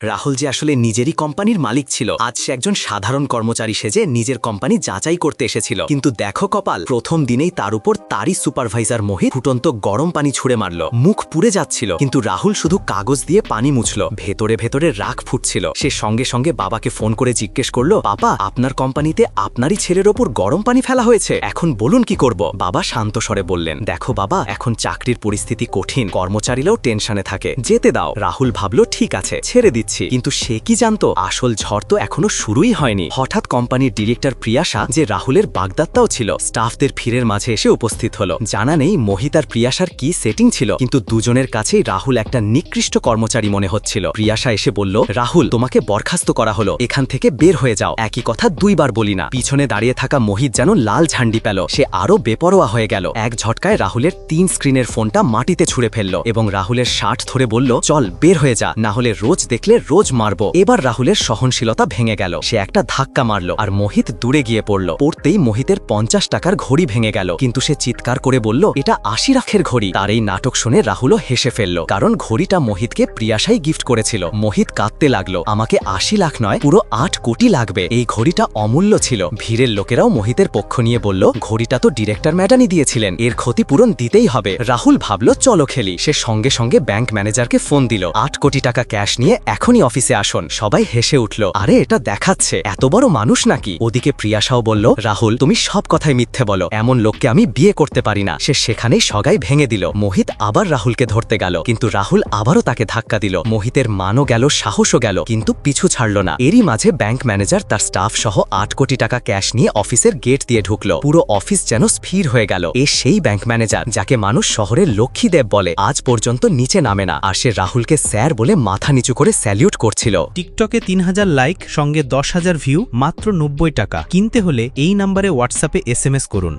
রাহুল যে আসলে নিজেরই কোম্পানির মালিক ছিল, আজ সে একজন সাধারণ কর্মচারী সেজে নিজের কোম্পানি যাচাই করতে এসেছিল। কিন্তু দেখো কপাল, প্রথম দিনেই তার উপর তারই সুপারভাইজার মোহিত ফুটন্ত গরম পানি ছুড়ে মারল। মুখ পুড়ে যাচ্ছিল, কিন্তু রাহুল শুধু কাগজ দিয়ে পানি মুছল। ভেতরে ভেতরে রাগ ফুটছিল। সে সঙ্গে সঙ্গে বাবাকে ফোন করে জিজ্ঞেস করল, বাবা, আপনার কোম্পানিতে আপনারই ছেলের ওপর গরম পানি ফেলা হয়েছে। এখন বলুন কি করব? বাবা শান্ত স্বরে বললেন, দেখো বাবা, এখন চাকরির পরিস্থিতি কঠিন। কর্মচারীরাও টেনশনে থাকে। যেতে দাও। রাহুল ভাবলো, ঠিক আছে, ছেড়ে দিচ্ছি। কিন্তু সে কি জানতো? আসল ঝড় তো এখনও শুরুই হয়নি। হঠাৎ কোম্পানির ডিরেক্টর প্রিয়াশা যে রাহুলের বাগদাত্তাও ছিল, স্টাফদের ভিড়ের মাঝে এসে উপস্থিত হলো। জানা নেই মোহিত আর প্রিয়াশার কি সেটিং ছিল, কিন্তু দুজনের কাছেই রাহুল একটা নিকৃষ্ট কর্মচারী মনে হচ্ছিল। প্রিয়াশা এসে বলল, রাহুল, তোমাকে বরখাস্ত করা হলো। এখান থেকে বের হয়ে যাও। একই কথা দুইবার বলি না। পিছনে দাঁড়িয়ে থাকা মোহিত যেন লাল ঝান্ডি পেল। সে আরও বেপরোয়া হয়ে গেল। এক ঝটকায় রাহুলের তিন স্ক্রিনের ফোনটা মাটিতে ছুঁড়ে ফেলল এবং রাহুলের শার্ট ধরে বলল, চল, বের হয়ে যা। না হলে রোজ দেখলে রোজ মারবো। এবার রাহুলের সহনশীলতা ভেঙে গেল। সে একটা ধাক্কা মারল আর মোহিত দূরে গিয়ে পড়ল। পড়তেই মোহিতের পঞ্চাশ টাকার ঘড়ি ভেঙে গেল। কিন্তু সে চিৎকার করে বলল, এটা আশি লাখের ঘড়ি। তার এই নাটক শুনে রাহুলও হেসে ফেলল, কারণ ঘড়িটা মোহিতকে প্রিয়াশাই গিফট করেছিল। মোহিত কাঁদতে লাগল, আমাকে আশি লাখ নয়, পুরো আট কোটি লাগবে। এই ঘড়িটা অমূল্য ছিল। ভিড়ের লোকেরাও মোহিতের পক্ষ নিয়ে বলল, ঘড়িটা তো ডিরেক্টর ম্যাডামই দিয়েছিলেন, এর ক্ষতিপূরণ দিতেই হবে। রাহুল ভাবলো, চলো খেলি। সে সঙ্গে সঙ্গে ব্যাংক ম্যানেজারকে ফোন দিল। আট কোটি টাকা ক্যাশ নিয়ে এখনই অফিসে আসুন। সবাই হেসে উঠল, আরে, এটা দেখাচ্ছে। এত বড় মানুষ নাকি? ওদিকে প্রিয়াশাও বলল, রাহুল, তুমি সব কথাই মিথ্যে বলো। এমন লোককে আমি বিয়ে করতে পারি না। সে সেখানেই সগাই ভেঙে দিল। মোহিত আবার রাহুলকে ধরতে গেল, কিন্তু রাহুল আবারও তাকে ধাক্কা দিল। মোহিতের মানও গেল, সাহসও গেল, কিন্তু পিছু ছাড়ল না। এরই মাঝে ব্যাংক ম্যানেজার তার স্টাফ সহ আট কোটি টাকা ক্যাশ নিয়ে অফিসের গেট দিয়ে ঢুকলো। পুরো অফিস যেন স্থির হয়ে গেল। এ সেই ব্যাংক ম্যানেজার, যাকে মানুষ শহরের লক্ষ্মীদেব বলে, আজ পর্যন্ত নিচে নামে না। আর সে রাহুলকে স্যার বলে মাথা নিচু করে স্যালিউট করছিল। টিকটকে তিন হাজার লাইক, সঙ্গে দশ হাজার ভিউ, মাত্র নব্বই টাকা। কিনতে হলে এই নাম্বারে হোয়াটসঅ্যাপে এস করুন।